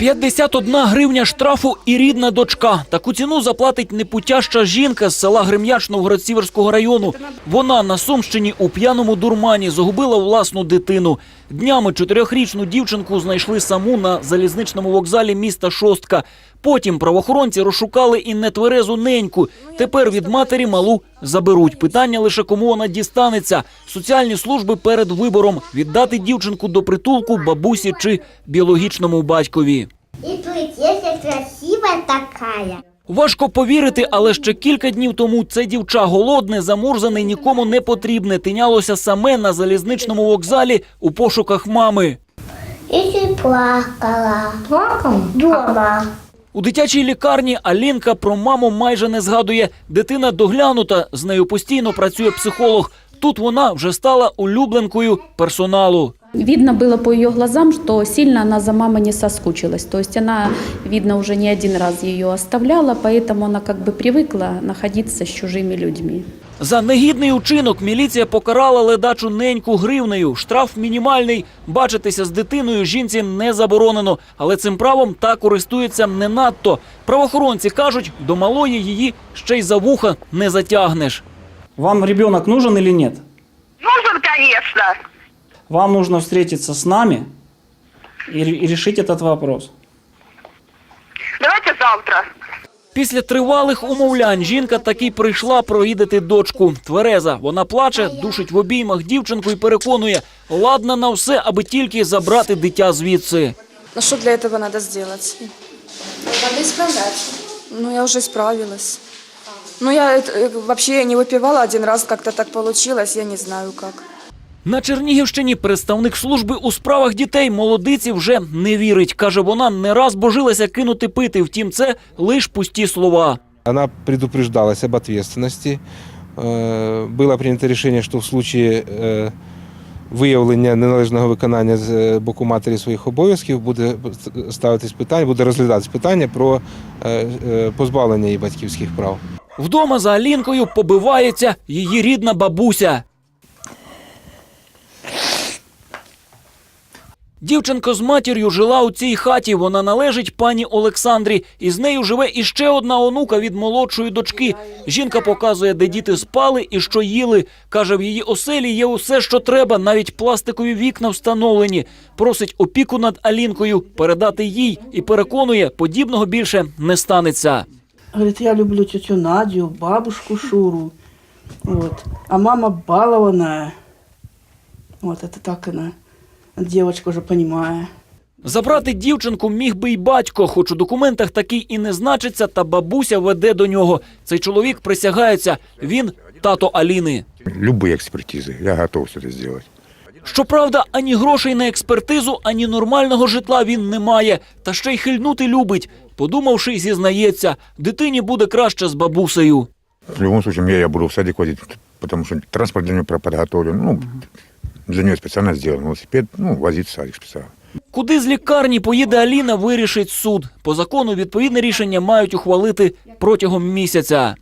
51 гривня штрафу і рідна дочка. Таку ціну заплатить непутяща жінка з села Грем'яч Новгород-Сіверського району. Вона на Сумщині у п'яному дурмані загубила власну дитину. Днями чотирьохрічну дівчинку знайшли саму на залізничному вокзалі міста Шостка. Потім правоохоронці розшукали і нетверезу неньку. Тепер від матері малу заберуть. Питання лише кому вона дістанеться. Соціальні служби перед вибором віддати дівчинку до притулку бабусі чи біологічному батькові. И принцесса красивая такая. Важко повірити, але ще кілька днів тому це дівча голодне, замурзане, нікому не потрібне, тинялося саме на залізничному вокзалі у пошуках мами. И плакала. Плакала? Дома. У дитячій лікарні Алінка про маму майже не згадує. Дитина доглянута, з нею постійно працює психолог. Тут вона вже стала улюбленкою персоналу. Видно было по ее глазам, что сильно она за мамой не соскучилась. То есть она, видно, уже не один раз ее оставляла, поэтому она как бы привыкла находиться с чужими людьми. За негідний учинок міліція покарала ледачу неньку гривнею. Штраф мінімальний. Бачитися з дитиною жінці не заборонено, але цим правом та користується не надто. Правоохоронці кажуть, до малої її ще й за вуха не затягнеш. Вам ребенок нужен или нет? Нужен, конечно. Вам нужно встретиться с нами и, ре- и решить этот вопрос. Давайте завтра. Після тривалих умовлянь жінка таки прийшла провідати дочку. Твереза, вона плаче, душить в обіймах дівчинку і переконує, ладна на все, аби тільки забрати дитя звідси. Ну что для этого надо сделать? Надо исправляться. Ну, я уже справилась. Ну, я это, э, вообще не выпивала один раз, как-то так получилось, я не знаю как. На Чернігівщині представник служби у справах дітей молодиці вже не вірить. Каже, вона не раз божилася кинути пити. Втім, це лиш пусті слова. Она предупреждалась об ответственности. Э, Было принято решение, що в случае е, виявлення неналежного виконання з е, боку матері своїх обов'язків буде ставитись питання, буде розглядатись питання про е, е, позбавлення її батьківських прав. Вдома за Алінкою побивається її рідна бабуся. Дівчинка з матір'ю жила у цій хаті. Вона належить пані Олександрі. І з нею живе іще одна онука від молодшої дочки. Жінка показує, де діти спали і що їли. Каже, в її оселі є усе, що треба, навіть пластикові вікна встановлені. Просить опіку над Алінкою передати їй і переконує, подібного більше не станеться. Говорит, я люблю тетю Надю, бабушку Шуру. Вот. А мама балованная. Вот это так она. Девочка уже понимая. Забрати дівчинку міг би й батько, хоч у документах такий і не значиться, та бабуся веде до нього. Цей чоловік присягається. Він тато Аліни. Любые экспертизы. Я готов все это сделать. Щоправда, ані грошей на експертизу, ані нормального житла він не має, та ще й хильнути любить. Подумавши, зізнається, дитині буде краще з бабусею. В любом случае, я, я буду в садик водить, потому что транспорт для нее подготовлен. Ну, для нього спеціально зроблений велосипед, ну, возить в садик спеціально. Куди з лікарні поїде Аліна, вирішить суд. По закону відповідне рішення мають ухвалити протягом місяця.